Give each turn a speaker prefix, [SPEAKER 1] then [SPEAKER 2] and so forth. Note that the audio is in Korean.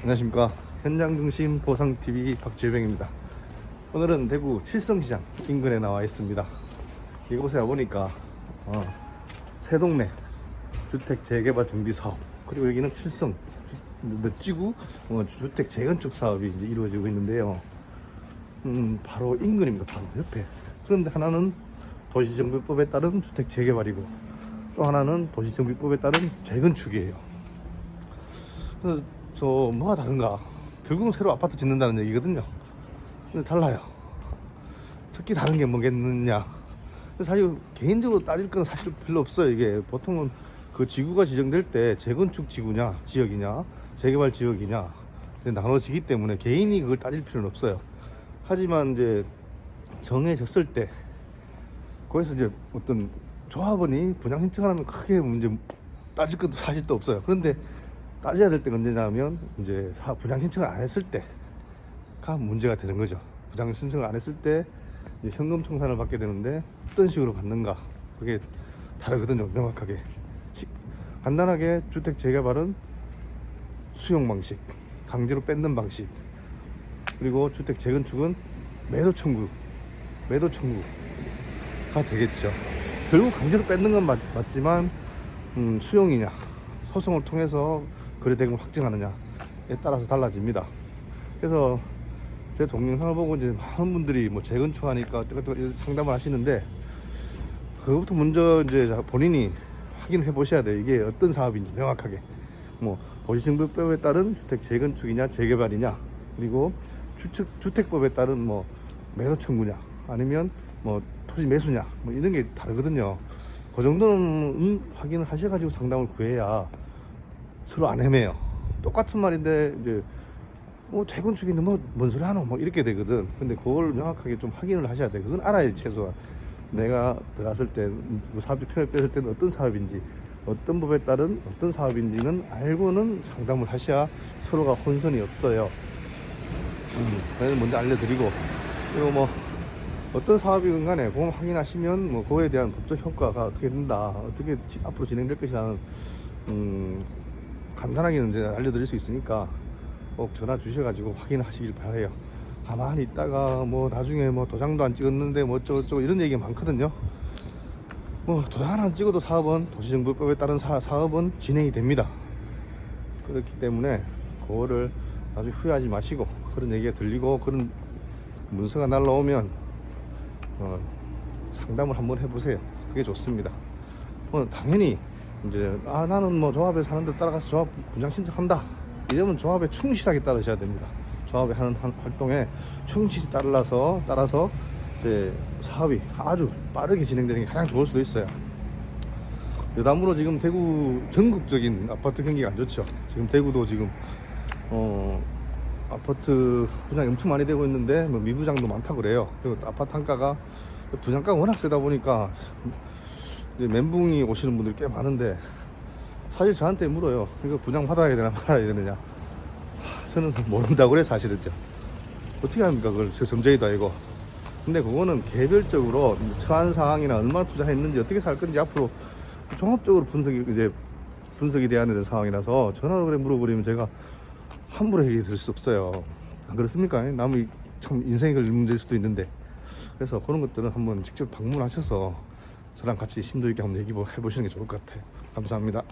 [SPEAKER 1] 안녕하십니까 현장 중심 보상 TV 박재병입니다. 오늘은 대구 칠성시장 인근에 나와 있습니다. 이곳에 와보니까 어, 새동네 주택 재개발 정비 사업 그리고 여기는 칠성 몇 지구 어, 주택 재건축 사업이 이루어지고 있는데요. 음, 바로 인근입니다. 바로 옆에. 그런데 하나는 도시정비법에 따른 주택 재개발이고 또 하나는 도시정비법에 따른 재건축이에요. 그래서 저 뭐가 다른가? 결국은 새로 아파트 짓는다는 얘기거든요. 근데 달라요. 특히 다른 게 뭐겠느냐? 사실 개인적으로 따질 건 사실 별로 없어요. 이게 보통은 그 지구가 지정될 때 재건축 지구냐, 지역이냐, 재개발 지역이냐 나눠지기 때문에 개인이 그걸 따질 필요는 없어요. 하지만 이제 정해졌을 때 거기서 이제 어떤 조합원이 분양 신청하면 크게 문제 따질 것도 사실 또 없어요. 그런데 따져야 될 때가 언제냐면 이제 사- 분양 신청을 안 했을 때가 문제가 되는 거죠. 분양 신청을 안 했을 때 현금 청산을 받게 되는데 어떤 식으로 받는가 그게 다르거든요. 명확하게 시- 간단하게 주택 재개발은 수용 방식, 강제로 뺏는 방식 그리고 주택 재건축은 매도 청구, 매도 청구가 되겠죠. 결국 강제로 뺏는 건 맞, 맞지만 음, 수용이냐, 소송을 통해서 거래대금을 확정하느냐에 따라서 달라집니다. 그래서 제 동영상을 보고 이제 많은 분들이 뭐 재건축하니까 뜨거뜨거 상담을 하시는데 그것부터 먼저 이제 본인이 확인을 해 보셔야 돼요. 이게 어떤 사업인지 명확하게. 뭐 도시정비법에 따른 주택 재건축이냐 재개발이냐 그리고 주택, 주택법에 따른 뭐 매도 청구냐 아니면 뭐 토지 매수냐 뭐 이런 게 다르거든요. 그 정도는 음, 확인을 하셔가지고 상담을 구해야 서로 안 헤매요. 똑같은 말인데 이제 뭐 재건축인데 뭐 뭔 소리 하노 뭐 이렇게 되거든. 근데 그걸 명확하게 좀 확인을 하셔야 돼. 그건 알아야지 최소한 내가 들어갔을 때 뭐 사업주 편을 뺐을 때는 어떤 사업인지 어떤 법에 따른 어떤 사업인지는 알고는 상담을 하셔야 서로가 혼선이 없어요. 음, 먼저 알려드리고 그리고 뭐 어떤 사업이건 간에 그거 확인하시면 뭐 그거에 대한 법적 효과가 어떻게 된다 어떻게 지- 앞으로 진행될 것이라는 음, 간단하게는 알려드릴 수 있으니까 꼭 전화 주셔가지고 확인하시길 바래요. 가만히 있다가 뭐 나중에 뭐 도장도 안 찍었는데 뭐 어쩌고저쩌고 이런 얘기가 많거든요. 뭐 도장 하나 안 찍어도 사업은 도시정보법에 따른 사, 사업은 진행이 됩니다. 그렇기 때문에 그거를 나중에 후회하지 마시고 그런 얘기가 들리고 그런 문서가 날라오면 어, 상담을 한번 해보세요. 그게 좋습니다. 뭐 당연히 이제 아 나는 뭐 조합에 사는데 따라가서 조합 분양 신청한다 이러면 조합에 충실하게 따르셔야 됩니다. 조합에 하는 한- 활동에 충실히 따라서 따라서 이제 사업이 아주 빠르게 진행되는 게 가장 좋을 수도 있어요. 여담으로 지금 대구 전국적인 아파트 경기가 안 좋죠. 지금 대구도 지금 어 아파트 분양이 엄청 많이 되고 있는데 뭐 미부장도 많다 그래요. 그리고 또 아파트 단가가 분양가가 워낙 세다 보니까 멘붕이 오시는 분들이 꽤 많은데 사실 저한테 물어요. 이거 분양 받아야 되나 말아야 되느냐. 하, 저는 모른다고 그래 사실은요. 어떻게 합니까 그걸 저 점쟁이도 아니고. 근데 그거는 개별적으로 처한 상황이나 얼마나 투자했는지 어떻게 살 건지 앞으로 종합적으로 분석이 이제 분석이 돼야 되는 상황이라서 전화로 그래 물어버리면 제가 함부로 얘기 드릴 수 없어요. 안 그렇습니까? 남의 참 인생이 걸릴 문제일 수도 있는데 그래서 그런 것들은 한번 직접 방문하셔서 저랑 같이 심도 있게 한번 얘기 해보시는 게 좋을 것 같아요. 감사합니다.